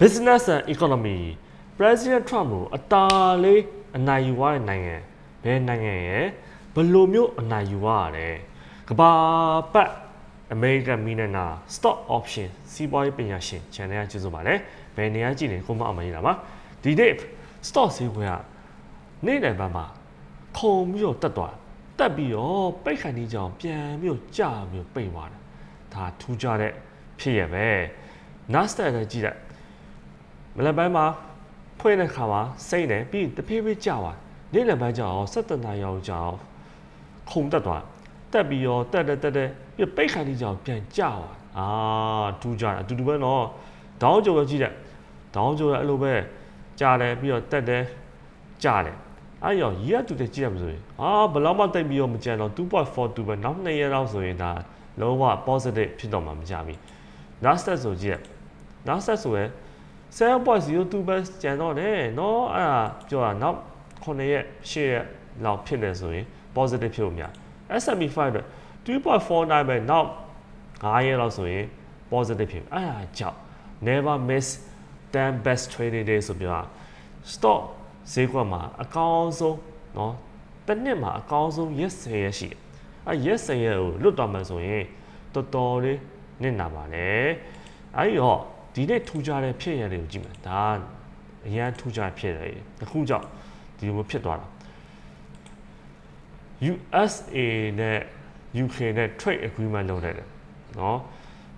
business and economy president trump ကိုအတားလေးအနိုင်ယူရတဲ့နိုင်ငံဘယ်နိုင်ငံရဲ့ဘယ်လိုမျိုးအနိုင်ယူရရလဲကဘာပတ် American Millionaire Stock Option စီးပွားရေးပညာရှင် channel ကကျေးဇူးပါတယ်ဘယ်နေရာကြည့်နေကိုမအမကြီးလာပါဒီနေ့ stock ဈေးကွက်ကနေ့တိုင်းပိုင်းမှာခုံပြီးတော့တက်သွားတယ်တက်ပြီးတော့ပိတ်ခန့်ဒီကြောင်ပြန်ပြီးတော့ကျပြီးတော့ပိတ်သွားတယ်ဒါထူးခြားတဲ့ဖြစ်ရပဲ Nasdaq လည်းကြည့်လိုက် မလပိုင်းမှာဖွင့်တဲ့ခါမှာစိတ်တယ်ပြီးတဖြည်းဖြည်းကြာသွားနေ့လယ်ပိုင်းကျတော့17နာရီရောက်ကျတော့ခုန်တက်သွားတက်ပြီးတော့တက်တက်တက်တက်ပြီးပိတ်ခါကြီးကျတော့ပြန်ကြာသွားအာထူးကြတယ်အတူတူပဲနော်ဒေါင်းကြိုပဲကြည့်တယ်ဒေါင်းကြိုလည်းအဲ့လိုပဲကြာတယ်ပြီးတော့တက်တယ်ကြာတယ်အဲ့ရောရီရတူတယ်ကြည့်ရမှာဆိုရင်အာဘယ်လောက်မှတိတ်ပြီးတော့မကြံတော့2.42ပဲနောက်2ရက်လောက်ဆိုရင်ဒါလုံးဝ positive ဖြစ်တော့မှမကြပြီ Nasdaq ဆိုကြည့်ရ Nasdaq ဆိုရင် 7.02ပဲကျန်တော့တယ်เนาะအဲ့ဒါပြောတာနောက်9ရက်10ရက်လောက်ဖြစ်နေဆိုရင် positive ဖြစ်လို့များ S&P 5တော့2.49ပဲနောက်9ရက်လောက်ဆိုရင် positive ဖြစ်အဲ့ဒါကြောင့် never miss 10 best trading day ဆိုပြတာ stock ဈေးကွက်မှာအကောင်းဆုံးเนาะတစ်နှစ်မှာအကောင်းဆုံးရက်10ရက်ရှိတယ်အဲ့ရက်10ရက်ကိုလွတ်တော်မှဆိုရင်တော်တော်လေးနစ်နာပါလေအဲ့ဒီတော့ ဒီနေ့ထူကြတဲ့ဖြစ်ရတဲ့ကိုကြည့်မယ်ဒါအရန်ထူကြဖြစ်တယ်တစ်ခုကြောင့်ဒီလိုမျိုးဖြစ်သွားတာ USA နဲ့ UK နဲ့ trade agreement လုပ်လိုက်တယ်เนาะ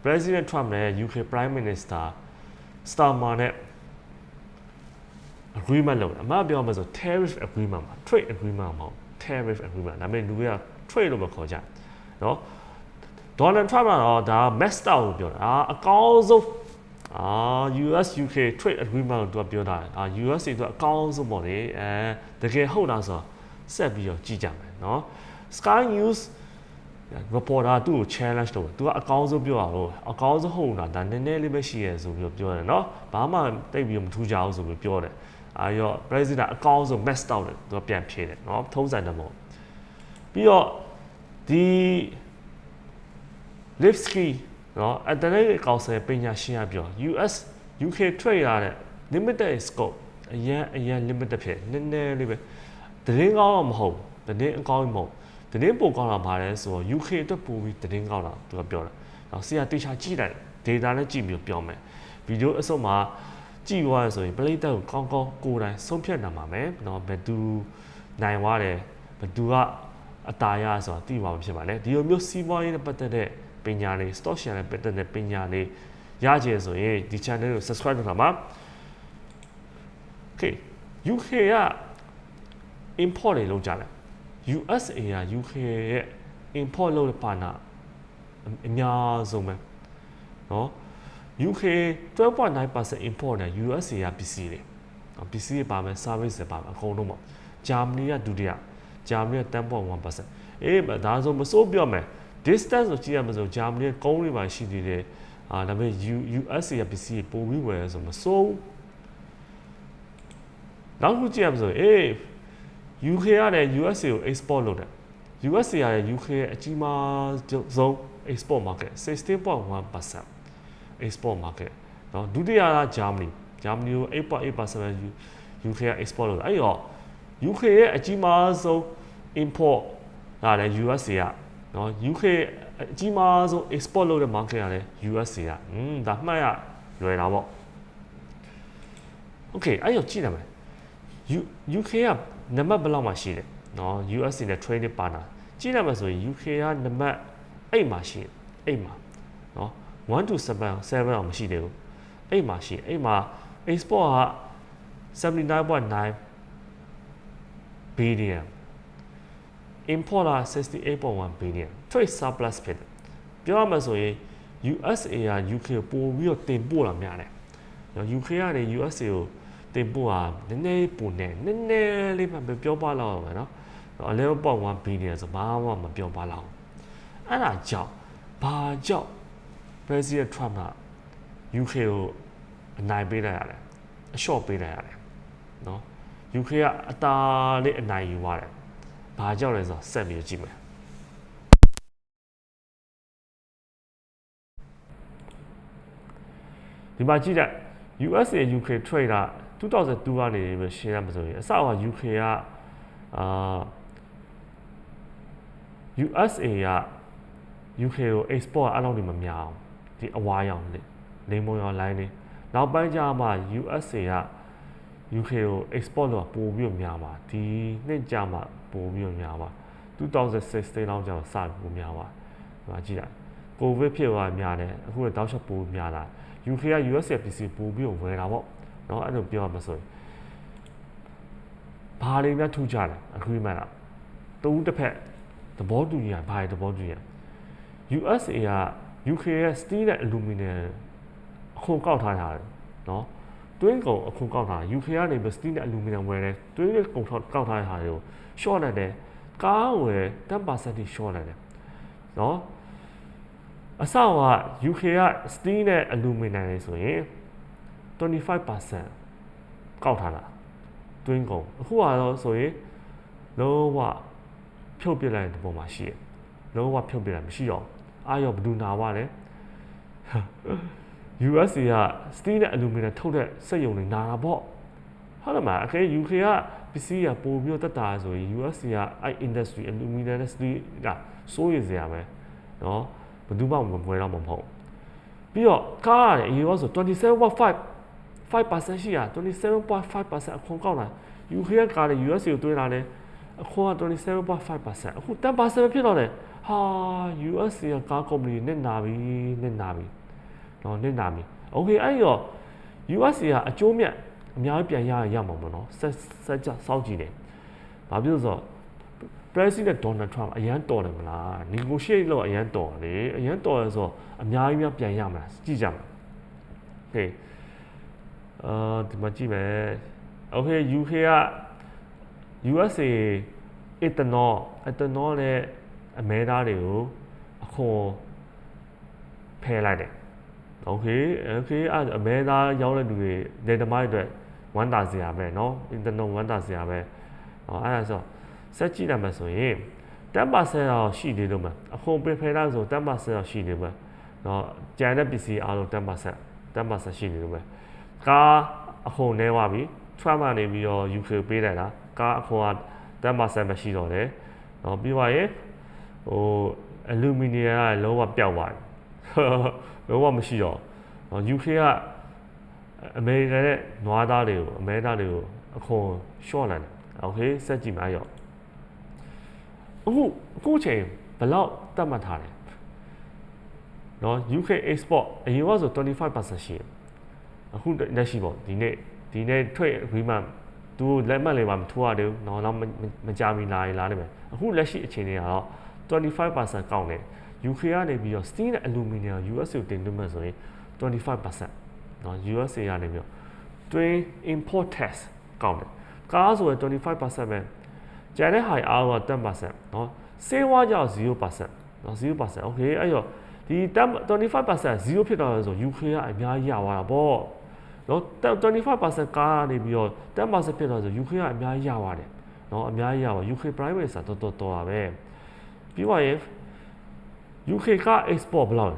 President Trump နဲ့ UK Prime Minister Starmer နဲ့ agreement လုပ်တယ်အမှန်ပြောမှဆို tariff agreement ပါ trade agreement မဟုတ် tariff agreement ဒါပေမဲ့လူတွေက trade လို့မခေါ်ကြเนาะ Donald Trump ကတော့ဒါ messed up ကိုပြောတာအာအကောင်းဆုံး အာ US UK trade agreement ကိုသူကပြောတာအာ USA သူကအကောင်းဆုံးပေါ့လေအဲတကယ်ဟုတ်လားဆိုတော့ဆက်ပြီးတော့ကြည့်ကြမယ်เนาะ Sky News reporter သူ့ကို challenge လုပ်တယ်သူကအကောင်းဆုံးပြောတာလို့အကောင်းဆုံးဟုတ်လားဒါနည်းနည်းလေးပဲရှိရဆိုပြီးတော့ပြောတယ်เนาะဘာမှတိတ်ပြီးမထူးကြအောင်ဆိုပြီးပြောတယ်အာရော president အကောင်းဆုံး messed up တယ်သူကပြန်ဖြေတယ်เนาะထုံးစံတယ်မို့ပြီးတော့ဒီ Lipsky နော်အတလိတ်ကောင်ဆယ်ပညာရှင်ကပြော US UK ထွက်ရတဲ့ limited scope အရန်အရန် limited ဖြစ်နည်းနည်းလေးပဲသတင်းကောင်းတော့မဟုတ်သတင်းအကောင်းမဟုတ်သတင်းပိုကောင်းတာပါလဲဆိုတော့ UK အတွက်ပိုပြီးသတင်းကောင်းတာသူကပြောတာနောက်ဆရာတေချာကြည့်လိုက် data နဲ့ကြည့်ပြီးပြောမယ်ဗီဒီယိုအစုံမှာကြည့်သွားရဆိုရင်ပလိတ်တက်ကိုကောင်းကောင်းကိုယ်တိုင်ဆုံးဖြတ်နိုင်ပါမယ်နော်ဘယ်သူနိုင်သွားတယ်ဘယ်သူကအတားရဆိုတာသိမှာဖြစ်ပါလေဒီလိုမျိုးစီးပွားရေးနဲ့ပတ်သက်တဲ့ ပညာလေး stock share နဲ့ပတ်သက်တဲ့ပညာလေးရကြရဆိုရင်ဒီ channel ကို subscribe လုပ်ထားပါ Okay UK က import တွေလုပ်ကြတယ် USA က UK ရဲ့ import လုပ်တဲ့ပါနာအများဆုံးပဲเนาะ UK 12.9% import နဲ့ USA ကပစ္စည်းတွေပစ္စည်းတွေပါမယ် service တွေပါမယ်အကုန်လုံးပေါ့ဂျာမနီကဒုတိယဂျာမနီက10.1%အေးဒါဆိုမစိုးပြောမယ် distance ကိုကြည့်ရမှာဆိုဂျာမနီကကုန်းတွေပါရှိသေးတယ်အာဒါပေမဲ့ USA ကပစ္စည်းပို့ပြီးဝယ်ဆိုမစိုးနောက်တစ်ခုကြည့်ရမှာဆိုအေး UK ကလည်း USA ကို export လုပ်တယ် USA ကလည်း UK ရဲ့အကြီးမားဆုံး export market 16.1% export market เนาะဒုတိယက Germany Germany ကို8.8% UK က export လုပ်တယ်အဲ့တော့ UK ရဲ့အကြီးမားဆုံး import ကလည်း USA က နော် UK အကြီးမားဆုံး export လုပ်တဲ့ market ကလည်း USA ကอืมဒါမှတ်ရလွယ်တာပေါ့ Okay အဲ့ရောက်ကြည့်တယ်မယ် UK ကနံပါတ်ဘယ်လောက်မှရှိလဲနော် USA နဲ့ trading partner ကြည့်လိုက်မှဆိုရင် UK ကနံပါတ်8မှာရှိ8မှာနော်1 to 7 7အောင်မရှိသေးဘူး8မှာရှိ8မှာ export က79.9 billion importer 68.1 billion trade surplus ဖြစ်တယ်ပြောရမှဆိုရင် USA က UK ပို့ပြီးတော့တင်ပို့လာများတယ်နော် UK ကနေ USA ကိုတင်ပို့တာနည်းနည်းပုံနဲ့နည်းနည်းလေးမှပြောပါလောက်အောင်နော်အလဲပေါ့1 billion ဆိုဘာမှမပြောပါလောက်အဲ့ဒါကြောင့်ဘာကြောင့် President Trump က UK ကိုအနိုင်ပေးလိုက်ရတယ်အလျှော့ပေးလိုက်ရတယ်နော် UK ကအသာလေးအနိုင်ယူပါတယ် ဘာကြောင့်လဲဆိုတော့ဆက်ပြီးကြည့်မယ်ဒီမှာကြည့်တဲ့ USA UK trade က2002ကနေပဲရှင်းရမှာဆိုရင်အစက UK ကအာ USA က UK ကို export အဲ့လောက်နေမများအောင်ဒီအဝါရောင်လေလိမ္မော်ရောင် line လေးနောက်ပိုင်းကျမှ USA က UK ကို export လို့ပို့ပြီးတော့များပါဒီနှစ်ကျမှ ပို့ပြီးတော့များပါ2016လောက်ကျတော့စပြီးပို့များပါဒီမှာကြည့်လိုက်ကိုဗစ်ဖြစ်သွားများတယ်အခုတော့တောက်လျှောက်ပို့များလာ UK က US ပစ္စည်းပို့ပြီးတော့ဝယ်တာပေါ့เนาะအဲ့လိုပြောရမှာဆိုရင်ဘာတွေများထူးကြလဲ agreement ကတူတစ်ဖက်သဘောတူညီရဘာတွေသဘောတူညီရ USA က UK ရဲ့ steel နဲ့ aluminum အခွန်ကောက်ထားတာเนาะ တွင်းကုန်အခုကောက်တာ UK ကနေပစတိနဲ့အလူမီနီယံဝယ်တယ်တွင်းကုန်ထောက်ကောက်ထားတဲ့ဟာတွေကို short လိုက်တယ်ကားဝယ်10%ထိ short လိုက်တယ်နော်အဆောက်က UK က steel နဲ့ aluminum တွေဆိုရင်25%ကောက်ထားတာတွင်းကုန်အခုကတော့ဆိုရင်လုံးဝဖြုတ်ပစ်လိုက်တဲ့ပုံမှာရှိရလုံးဝဖြုတ်ပစ်လိုက်မရှိတော့အာရောဘဒူနာဝလဲ USA က steel နဲ့ aluminum ထုတ်တဲ့စက်ရုံတွေနာတာပေါ့ဟုတ်တယ်မလားအခေ UK ကပစ္စည်းကပို့ပြီးတက်တာဆိုရင် USA ကအဲ့ industry aluminum နဲ့ steel ကစိုးရိမ်စရာပဲเนาะဘယ်သူမှမပွဲတော့မဟုတ်ပြီးတော့ကားရတယ်အရင်ကဆို27.5 5%ရှိရ27.5%အခွန်ကောက်လာ UK ကကားတယ် USA ကိုတွင်းလာတယ်အခွန်က27.5%အခု10%ဖြစ်တော့တယ်ဟာ US ကကားကုမ္ပဏီနဲ့နာပြီနဲ့နာပြီ နော်နဲ့နာပြီโอเคအဲ့တော့ US ကအကျိုးမြတ်အများကြီးပြန်ရရမှာပေါ့နော်ဆက်ဆက်ကြစောင့်ကြည့်နေဘာဖြစ်လို့ဆိုတော့ President Donald Trump အရန်တော်တယ်မလား negotiate လို့အရန်တော်တယ်အရန်တော်ရဆိုတော့အများကြီးများပြန်ရမှာကြည့်ကြမှာโอเคအာဒီမှာကြည့်မယ်โอเค UK က USA ethanol ethanol နဲ့အမဲသားတွေကိုအခွန်ဖယ်လိုက်တယ် โอเคโอเคအဲ့အမဲသားရောက်တဲ့လူတွေဒေသမိုင်းအတွက်ဝမ်းသာစရာပဲเนาะ ethanol ဝမ်းသာစရာပဲဟောအဲ့ဒါဆိုဆက်ကြည့်လိုက်မှဆိုရင်10%တော့ရှိသေးလို့မအခွန်ပယ်ဖယ်လိုက်ဆို10%တော့ရှိသေးမှာเนาะကြံတဲ့ပစ္စည်းအားလုံး10% 10%ရှိနေလို့ပဲကားအခွန်နေသွားပြီ Trump ကနေပြီးတော့ UK ပေးလိုက်တာကားအခွန်က10%ပဲရှိတော့တယ်เนาะပြီးသွားရင်ဟိုအလူမီနီယံကလုံးဝပျောက်သွားတယ် လုံးဝမရှိတော့။ UK ကအမေရိကန်ရဲ့နွားသားတွေကိုအမဲသားတွေကိုအခွန်ရှော့လိုက်တယ်။ Okay စက်ကြည့်မရော့။အခုအခုချိန်ဘလောက်တတ်မှတ်ထားတယ်။နော် UK export အရင်ကဆို25%ရှိတယ်။အခုလက်ရှိပေါ့ဒီနေ့ဒီနေ့ trade agreement သူလက်မှတ်လေးပါမထိုးရသေးဘူး။နောက်တော့မကြမီလာရင်လာနိုင်မယ်။အခုလက်ရှိအခြေအနေကတော့25%ကောင်းတယ်။ က်နေ UK ကနေပြီးတော့ steel နဲ့ aluminum US ကိုတင်သွင်းမှဆိုရင်25%နော် USA ကနေပြီးတော့ twin import tax ကောက်တယ်။ကားဆိုရင်25%ပဲ။ကျန်တဲ့ဟာအားတော့10%နော်။စေဝါကြောင့်0%နော်0% okay အဲ့တော့ဒီ25% 0ဖြစ်တော့ဆို UK ကအများကြီးရသွားတာပေါ့။နော်25%ကားနေပြီးတော့10%ဖြစ်တော့ဆို UK ကအများကြီးရပါတယ်နော်အများကြီးရပါ UK private ဆိုတာတော်တော်တော်တာပဲပြီးပါရင် UK က export ဘယ်လောက်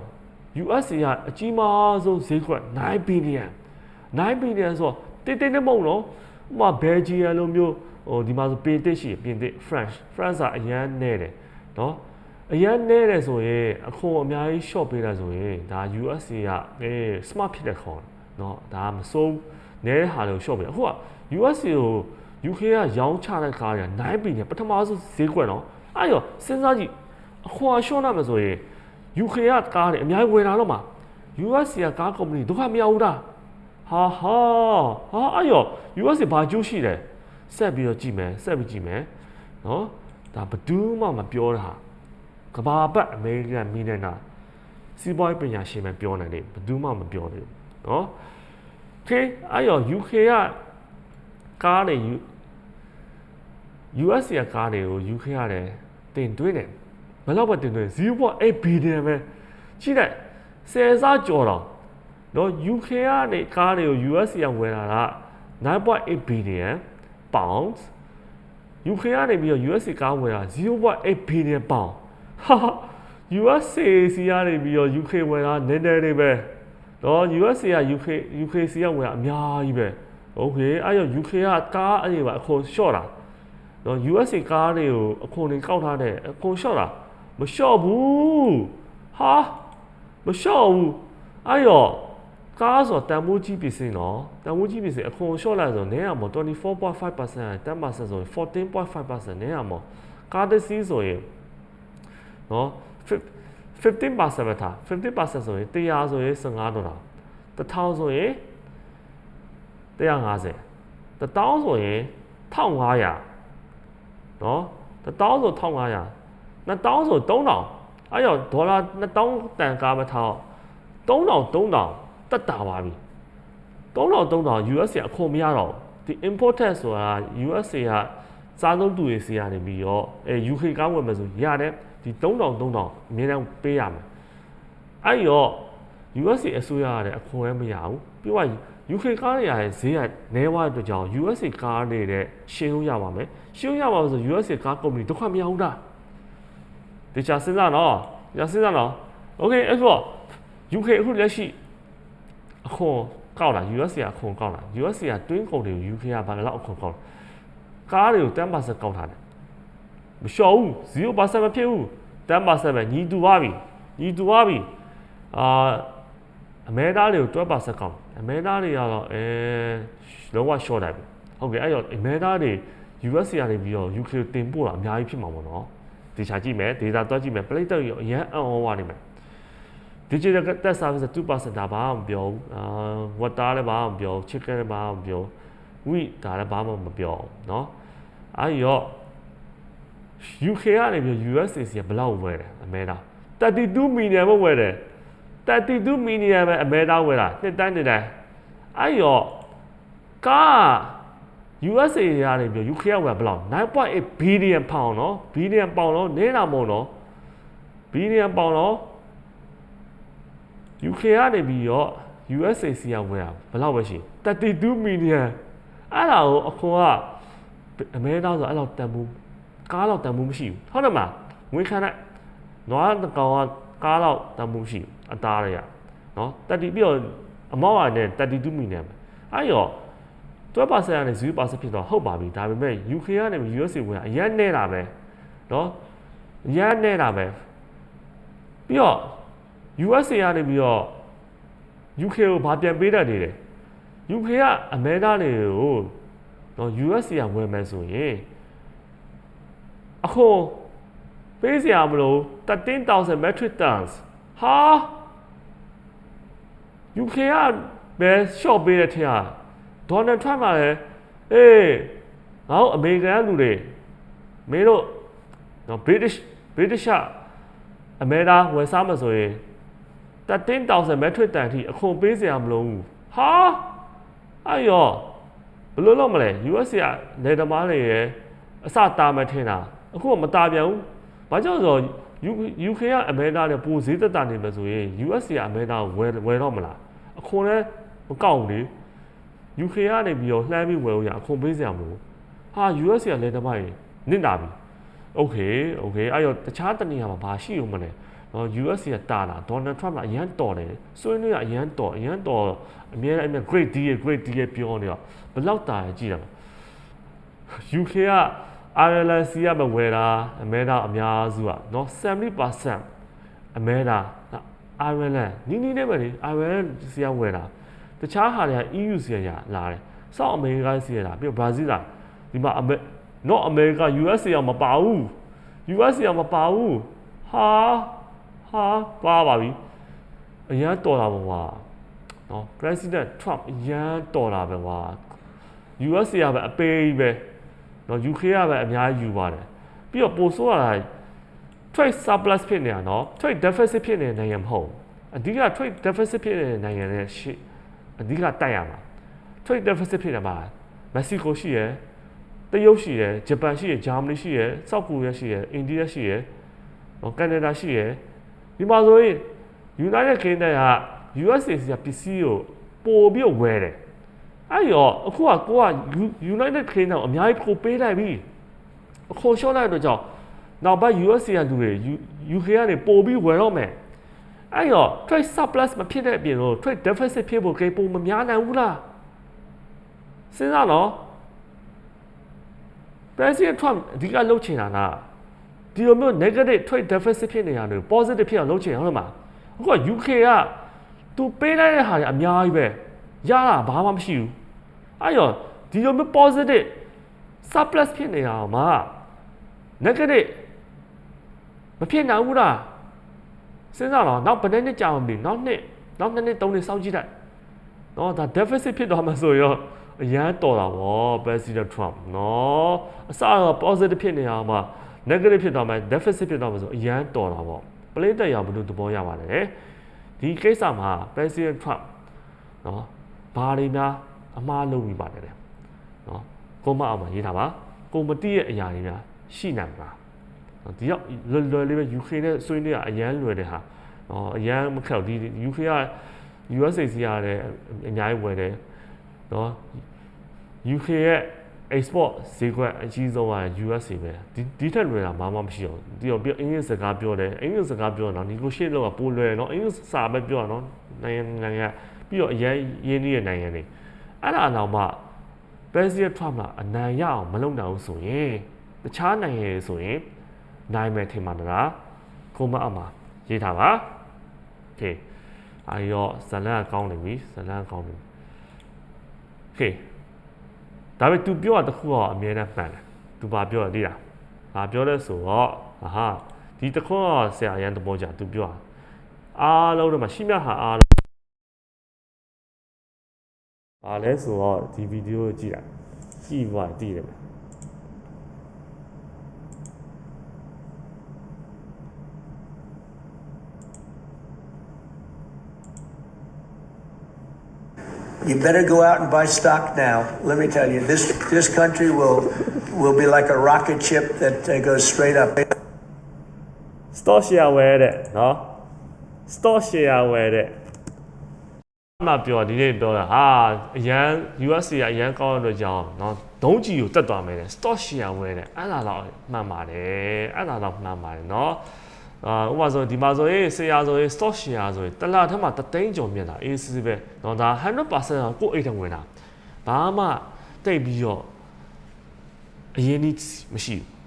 US ကအကြီးမားဆုံးဈေးကွက်9 billion 9 billion ဆိုတော့တိတ်တိတ်နဲ့မဟုတ်နော်ဥပမာ Belgium လိုမျိုးဟိုဒီမှာဆိုပြင်သစ်ရှိပြင်သစ် French France ကအရန်နဲတယ်နော်အရန်နဲတယ်ဆိုရင်အခွန်အများကြီး short ပေးတာဆိုရင်ဒါ US ကအဲ smart ဖြစ်တဲ့ခွန်เนาะဒါမစိုးနဲတဲ့ဟာတွေကိုရှော့ပေးအခုက US ကို UK ကရောင်းချတဲ့ကားတွေက9ဘီနဲ့ပထမဆုံးဈေးကွက်เนาะအဲ့ရောစဉ်းစားကြည့် အခွာရှော့နာမယ်ဆိုရင် UK ကကားတွေအများကြီးဝင်လာတော့မှာ US ကကားကုမ္ပဏီဒုက္ခမရောက်ဘူးလားဟာဟာဟာအဲ့ရော US ဘာကျိုးရှိတယ်ဆက်ပြီးတော့ကြည့်မယ်ဆက်ပြီးကြည့်မယ်နော်ဒါဘဒူးမှမပြောတာကဘာပတ်အမေရိကန်မီနနာစီးပွားရေးပညာရှင်ပဲပြောနိုင်တယ်ဘဒူးမှမပြောတယ်နော် Okay အဲ့ရော UK ကကားတွေ US ကကားတွေကို UK ရတယ်တင်တွင်းတယ် ဘယ်လောက်ပဲတင်သွင်း0.8ဘီလီယံပဲကြီးလိုက်ဆယ်စားကျော်တော့နော် UK ကနေကားတွေကို US ကဝယ်လာတာ9.8 billion pounds UK ကနေပြီးတော့ US ကားဝယ်တာ0.8 billion pound ဟာ US စီကနေပြီးတော့ UK ဝယ်တာနည်းနည်းလေးပဲနော် US က UK UK စီကဝယ်တာအများကြီးပဲ okay အဲ့တော့ UK ကကားအဲ့ဒီပါအခွန် short တာနော် US ကားတွေကိုအခွန်တွေကောက်ထားတဲ့အခွန် short တာ မလျှော့ဘူးဟာမလျှော့ဘူးအဲ့တော့ကားဆိုတန်မိုးကြီးပစ္စည်းနော်တန်မိုးကြီးပစ္စည်းအခွန်လျှော့လိုက်ဆိုနည်းရမ24.5% 10%ဆိုရင်14.5%နည်းရမကားတစ်စီးဆိုရင်နော်15%ပဲထား15%ဆိုရင်100ဆိုရင်15ဒေါ်လာ1000ဆိုရင်150 1000ဆိုရင်1500နော်1000ဆို1500 2000ဆို3000အဲ့တော့ဒေါ်လာ2000တန်ကားမထား3000 3000တက်တာပါပြီ3000 3000 US ကအခွန်မရတော့ဒီ import tax ဆိုတာ US ကစားသုံးသူတွေစီကနေပြီးတော့အဲ UK ကားဝယ်မယ်ဆိုရတယ်ဒီ3000 3000အမြဲတမ်းပေးရမယ်အဲ့တော့ USA အစိုးရရတဲ့အခွန်လည်းမရဘူးပြီးတော့ UK ကားတွေရတဲ့ဈေးကနည်းသွားတဲ့အတွက်ကြောင့် USA ကားတွေတဲ့ရှင်းလို့ရပါမယ်ရှင်းလို့ရပါလို့ဆို USA ကားကုမ္ပဏီဒုက္ခမရဘူးလား ဒီချာစဉ်းစားနော်ဒီချာစဉ်းစားနော် Okay အဲ့တော့ UK အခုလက်ရှိအခွန်ကောက်တာ US ကအခွန်ကောက်တာ US ကတွင်းကုန်တွေကို UK ကဘာလို့အခွန်ကောက်လဲကားတွေကို10%ကောက်ထားတယ်မလျှော်ဘူး0%မဖြစ်ဘူး10%ပဲညီတူပါပြီညီတူပါပြီအာအမဲသားတွေကို12%ကောက်အမဲသားတွေကတော့အဲလုံးဝ short လိုက်ပြီဟုတ်ကဲ့အဲ့တော့အမဲသားတွေ US ကနေပြီးတော့ UK ကိုတင်ပို့တာအများကြီးဖြစ်မှာပေါ့နော် ဒီချာကြည့်မယ် data တွက်ကြည့်မယ် plate တက်ရောအရန်အံ့ဩသွားနေမယ် digital tech service 2%ဒါဘာမှမပြောဘူးအာ water လည်းဘာမှမပြောဘူး chicken လည်းဘာမှမပြောဘူး wheat ဒါလည်းဘာမှမပြောဘူးเนาะအဲ့ရော UK ကနေပြီး USA စီကဘယ်လောက်ဝယ်တယ်အမေတာ32 million ပဲဝယ်တယ်32 million ပဲအမေတာဝယ်တာနှစ်တိုင်းနှစ်တိုင်းအဲ့ရောကား USA ကနေပြီး UK ကဝယ်ဘယ်လောက်9.8 billion pound เนาะ billion pound เนาะနေတာမဟုတ်เนาะ billion pound เนาะ UK ကနေပြီးတော့ USA စီကဝယ်တာဘယ်လောက်ပဲရှိ32 million အဲ့ဒါကိုအခွန်ကအမဲသားဆိုအဲ့လောက်တန်ဘူးကားလောက်တန်ဘူးမရှိဘူးဟုတ်တယ်မလားငွေခံတဲ့နွားတကောင်ကကားလောက်တန်ဘူးမရှိဘူးအသားတွေကနော်30ပြီးတော့အမောက်ရနဲ့32 million ပဲအဲ့ရော 12%ကနေ0%ဖြစ်တော့ဟုတ်ပါပြီဒါပေမဲ့ UK ကနေ USA ဝင်အရင်နေတာပဲနော်အရင်နေတာပဲပြီးတော့ USA ကနေပြီးတော့ UK ကိုဘာပြန်ပေးတတ်နေတယ် UK ကအမဲသားတွေကိုတော့ US ကဝယ်မယ်ဆိုရင်အခုပေးစရာမလို13000 metric tons ဟာ UK ကပဲ short ပေးတဲ့ထင်ဟာ Donald Trump ကလည်းအေးငါတို့အမေရိကန်လူတွေမင်းတို့နော် British British အမေသားဝယ်စားမှာဆိုရင်13000 metric ton အထိအခွန်ပေးစရာမလိုဘူးဟာအဲ့ရောဘယ်လိုလုပ်မလဲ US ကနေသမားတွေရဲ့အစတာမထင်တာအခုကမတာပြန်ဘူးဘာကြောင့်ဆိုတော့ UK ကအမေသားနဲ့ပိုဈေးသက်သာနေမယ်ဆိုရင် US ကအမေသားကိုဝယ်ဝယ်တော့မလားအခွန်လည်းမကောက်ဘူးလေ UK ကနေပြီးတော့လှမ်းပြီးဝယ်လို့ရအခွန်ပေးစရာမလိုဟာ US ကလည်းတမိုင်းနစ်တာပြီ Okay okay အဲ့တော့တခြားတနေရာမှာဘာရှိဦးမလဲနော် US ကတာလာ Donald Trump ကအရန်တော်တယ်ဆွေးနွေးရအရန်တော်အရန်တော်အများအများ great deal great deal ပြောနေတော့ဘယ်လောက်တာကြည့်တာ UK က Ireland စီကမဝယ်တာအမဲတာအများစုကနော်70%အမဲတာ Ireland နီးနီးနဲ့ပဲလေ Ireland စီကဝယ်တာ တခြားဟာတွေက EU စီကရလာတယ်ဆောက်အမေရိကစီကလာပြီးတော့ Brazil လာဒီမှာအမေ not America US စီကမပါဘူး US စီကမပါဘူးဟာဟာပါပါပြီအရန်တော်တာပေါ့ကွာနော် President Trump အရန်တော်တာပဲကွာ US ကပဲအပေးကြီးပဲနော် UK ကပဲအများကြီးယူပါတယ်ပြီးတော့ပိုဆိုးရတာ trade surplus ဖြစ်နေတာနော် trade deficit ဖြစ်နေတဲ့နိုင်ငံမဟုတ်အဓိက trade deficit ဖြစ်နေတဲ့နိုင်ငံတွေရှိ အဓိကတိုက်ရမှာ trade deficit ဖြစ်နေမှာမက္ကဆီကိုရှိရယ်တရုတ်ရှိရယ်ဂျပန်ရှိရယ်ဂျာမနီရှိရယ်စောက်ကိုရီးယားရှိရယ်အိန္ဒိယရှိရယ်နော်ကနေဒါရှိရယ်ဒီမှာဆိုရင် United Kingdom က USA ကပစ္စည်းကိုပို့ပြီးဝယ်တယ်အဲ့ရောအခုကကိုက United Kingdom အများကြီးပို့ပေးလိုက်ပြီအခေါ်လျှော့လိုက်တော့ကြောင့်နောက်ပိုင်း USA ကလူတွေ UK ကနေပို့ပြီးဝယ်တော့မယ် အဲ့တော့ trade surplus မဖြစ်တဲ့အပြင်လို့ trade deficit ဖြစ်ဖို့ကိပုံမများနိုင်ဘူးလားစဉ်းစားနော် President Trump အဓိကလှုပ်ချင်တာကဒီလိုမျိုး negative trade deficit ဖြစ်နေရတယ် positive ဖြစ်အောင်လှုပ်ချင်ဟုတ်လားမအခုက UK ကသူပေးလိုက်တဲ့ဟာတွေအများကြီးပဲရတာဘာမှမရှိဘူးအဲ့တော့ဒီလိုမျိုး positive surplus ဖြစ်နေတာမှာ negative မဖြစ်နိုင်ဘူးလား စဉ်းစားတော့နောက်ဘယ်နှစ်နှစ်ကြာမှမသိဘူးနောက်နှစ်နောက်နှစ်နှစ်သုံးနှစ်စောင့်ကြည့်လိုက်နော်ဒါ deficit ဖြစ်သွားမှဆိုရောအရန်တော်တာဗော President Trump နော်အစတော့ positive ဖြစ်နေအောင်မှာ negative ဖြစ်သွားမှ deficit ဖြစ်သွားမှဆိုအရန်တော်တာဗောပလိတက်ရောဘယ်လိုသဘောရပါလဲဒီကိစ္စမှာ President Trump နော်ဘာတွေများအမှားလုပ်ပြီးပါတယ်လေနော်ကိုမအောင်မှာရေးထားပါကိုမတိရဲ့အရာတွေများရှိနိုင်မလား ဒီရောက်လွယ်လွယ်လေးပဲ UK နဲ့ဆွေးနွေးရအရန်လွယ်တဲ့ဟာဟောအရန်မခက်ဘူးဒီ UK က USA စီရတယ်အများကြီးဝယ်တယ်နော် UK ရဲ့ export ဈေးကွက်အကြီးဆုံးက USA ပဲဒီဒီထက်လွယ်တာဘာမှမရှိအောင်ဒီတော့ပြောအင်္ဂလိပ်စကားပြောတယ်အင်္ဂလိပ်စကားပြောတော့ negotiate လုပ်တာပိုလွယ်နော်အင်္ဂလိပ်စာပဲပြောတာနော်နိုင်ငံနိုင်ငံပြီးတော့အရန်ရင်းနှီးတဲ့နိုင်ငံတွေအဲ့ဒါအနောက်မှ President Trump ကအနိုင်ရအောင်မလုပ်နိုင်ဘူးဆိုရင်တခြားနိုင်ငံတွေဆိုရင် နိုင်မယ်ထင်ပါမလားခုမအမရေးထားပါโอเคအာရောဇလန်ကကောင်းနေပြီဇလန်ကကောင်းနေပြီโอเคဒါပေမဲ့ तू ပြောတာတစ်ခုတော့အမြဲတမ်းမှန်တယ် तू ဘာပြောရသေးလားဘာပြောလဲဆိုတော့ဟာဒီတစ်ခုတော့ဆရာအရန်သဘောကျ तू ပြောတာအားလုံးတော့မရှိမြတ်ဟာအားလုံးဘာလဲဆိုတော့ဒီဗီဒီယိုကိုကြည့်တာကြည့်ပါတည်တယ် You better go out and buy stock now. Let me tell you, this this country will will be like a rocket ship that uh, goes straight up. store share ဝယ်တဲ့နော် store share ဝယ်တဲ့မပြောဒီနေ့ပြောတာဟာအရန် USC ကအရန်ကောင်းတဲ့အတွက်ကြောင့်နော်ဒုံးကြီးကိုတက်သွားမယ်တဲ့ store share ဝယ်တဲ့အဲ့ဒါတော့မှန်ပါတယ်အဲ့ဒါတော့မှန်ပါတယ်နော် အာဥပမာဆိုဒီမှာဆိုရင်ဆရာဆိုရင် stock share ဆိုရင်တစ်လထက်မှတသိန်းကျော်မြင်တာအေးစစ်စစ်ပဲနော်ဒါ100%ကိုအိတ်ထဝင်တာဘာမှတိတ်ပြီးတော့အရင်ကြီးမရှိဘူး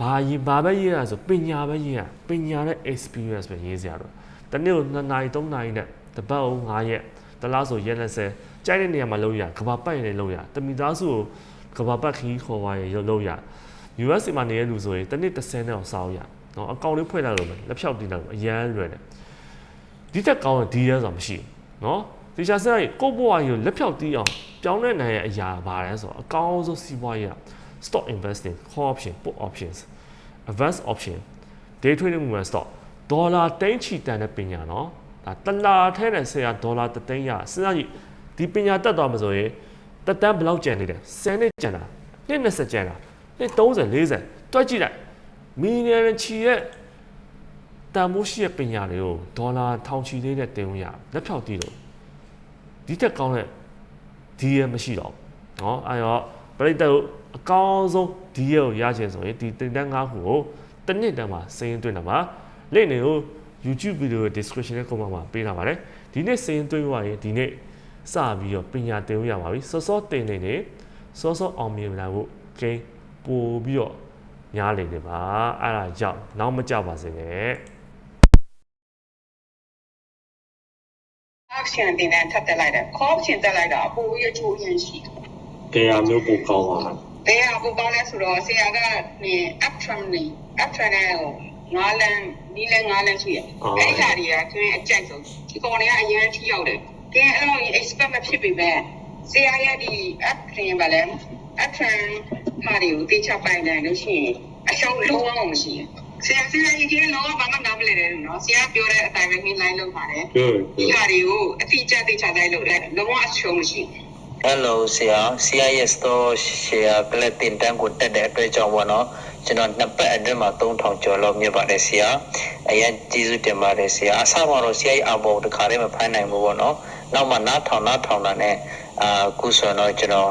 ဘာရေးဘာပဲရေးရဆိုပညာပဲရေးရပညာနဲ့ experience ပဲရေးစရာတော့တနေ့ကို2နာရီ3နာရီနဲ့တပတ်အောင်9ရက်တလားဆိုရက်20ကြိုက်တဲ့နေရာမှာလုပ်ရကဘာပတ်ရင်လည်းလုပ်ရတမိသားစုကိုကဘာပတ်ခီးခေါ်သွားရလုပ်ရ US မှာနေတဲ့လူဆိုရင်တနေ့30နဲ့အောင်စောင်းရ နော်အကောင့်လေးဖွင့်လိုက်လို့ပဲလက်ဖြောက်တင်လိုက်လို့အရန်လွယ်တယ်ဒီတက်ကောင်းတဲ့ဒီရဲဆိုတာမရှိဘူးနော်ဒီချာဆက်ကိုယ့်ဘဝကြီးကိုလက်ဖြောက်တီးအောင်ပြောင်းလဲနိုင်ရဲ့အရာပါလဲဆိုတော့အကောင်းဆုံးစီးပွားရေးက stock investing call option put options advanced option day trading movement stock ဒေါ်လာတိန်းချီတန်တဲ့ပညာနော်ဒါတလာထဲနဲ့ဆရာဒေါ်လာတသိန်းရစဉ်းစားကြည့်ဒီပညာတက်သွားမှာဆိုရင်တက်တန်းဘယ်လောက်ကျန်နေလဲ10နှစ်ကျန်တာနှစ်20ကျန်တာနှစ်30 40တွက်ကြည့်လိုက် မီလီယံချီရဲ့တန်မိုးရှိရဲ့ပညာတွေကိုဒေါ်လာထောင်ချီလေးနဲ့တင်လို့ရလက်ဖြောက်တီးလို့ဒီတက်ကောင်းတဲ့ဒီရမရှိတော့ဘူးเนาะအဲတော့ပြိတ္တကိုအကောင်းဆုံးဒီရကိုရချင်ဆိုရင်ဒီတင်တန်း၅ခုကိုတစ်နှစ်တန်းမှာစရင်သွင်းတာပါလိမ့်နေကို YouTube video description နဲ့ comment မှာပေးထားပါတယ်ဒီနေ့စရင်သွင်းသွားရင်ဒီနေ့စပြီးတော့ပညာသင်လို့ရပါပြီစောစောတင်နေနေစောစောအောင်မြင်လာဖို့ဂိမ်းပို့ပြီးတော့ ညားလေနေပါအဲ့ဒါကြောင့်နောက်မကြပါစေနဲ့ option တင်တဲ့ထပ်တက်လိုက်တယ် call option တက်လိုက်တာအပူရချိုးရင်းရှိတယ်တရားမျိုးပိုကောင်းပါလားတရားအပူကောင်းလဲဆိုတော့ဆရာကနေ uptrend နေ uptrend နဲ့ဟိုငါးလန်းဒီလန်းငါးလန်းရှိတယ်အဲ့ဒီဟာတွေကသူအကြိုက်ဆုံးဒီကောင်တွေကအရင်ထိရောက်တယ်ကဲအဲ့လို expect မဖြစ်ပေမဲ့ဆရာရဲ့ဒီ uptrend ပါလဲ uptrend ဟာတွေကိုတေချပိုင်တယ်လို့ရှိရင်အရှုံးလုံးဝမရှိဘူးဆရာဆရာကြီးကလုံးဝဘာမှနားမလည်တယ်နော်ဆရာပြောတဲ့အတိုင်းပဲ line လုပ်ပါတယ် good ဒီဟာတွေကိုအတိအကျသိချတိုင်းလုပ်တယ်လုံးဝအရှုံးမရှိဘူး Hello ဆရာဆရာရဲ့ store share ကလည်းတင်တန်းကိုတက်တဲ့အတွက်ကြောင့်ပေါ့နော်ကျွန်တော်နှစ်ပတ်အတွင်းမှာ3000ကျော်လောက်မြတ်ပါတယ်ဆရာအရင်ကျေးဇူးတင်ပါတယ်ဆရာအစမှာတော့ဆရာရဲ့အဘောတခါတည်းမဖိုင်းနိုင်ဘူးပေါ့နော်နောက်မှနားထောင်နားထောင်တာနဲ့အာခုဆိုတော့ကျွန်တော်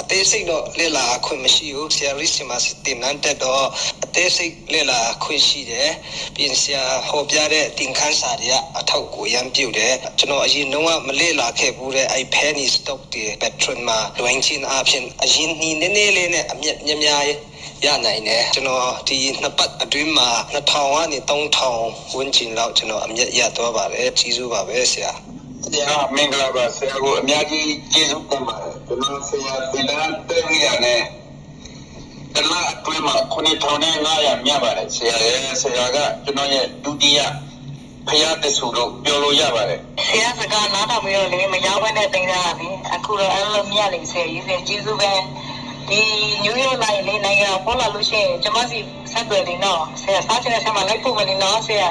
အသေးစိတ်တော့လေ့လာခွင့်မရှိဘူးဆရာရစ်စီမာတင်နန်းတက်တော့အသေးစိတ်လေ့လာခွင့်ရှိတယ်ပြင်ဆရာဟောပြတဲ့တင်ခန်းစာတွေကအထောက်ကိုရမ်းပြုတ်တယ်ကျွန်တော်အရင်တော့မလေ့လာခဲ့ဘူးတဲ့အဲ့ penny stock တွေ patron မှာလွင်ချင်းအဖြစ်အရင်နီးနေနေလေးနဲ့အမြက်များများရနိုင်တယ်ကျွန်တော်ဒီနှစ်ပတ်အတွင်းမှာ2000ကနေ3000ဝန်းကျင်လောက်ကျွန်တော်အမြက်ရသွားပါတယ်ကြီးစုပါပဲဆရာ ဆရာမင်္ဂလာပါဆရာကိုအများကြီးကျေးဇူးတင်ပါတယ်ကျွန်တော်ဆရာဒီလန်တက်ရတဲ့တလားအတွင်းမှာ9500မြတ်ပါတယ်ဆရာရဲ့ဆရာကကျွန်တော်ရဲ့ဒုတိယဖရာတဆူလို့ပြောလို့ရပါတယ်ဆရာစကားနားထောင်ပြီးတော့လေမရောက်ဘဲနဲ့တင်ကြတာလေအခုတော့အဲ့လိုမြတ်လေဆရာကြီးဆရာကျေးဇူးပဲဒီညူးယောက်လိုက်လေနိုင်ငံပေါ်လာလို့ရှိရင်ကျမစီဆက်သွယ်နေတော့ဆရာစားချင်တဲ့ဆက်မှာလိုက်ဖို့မနေတော့ဆရာ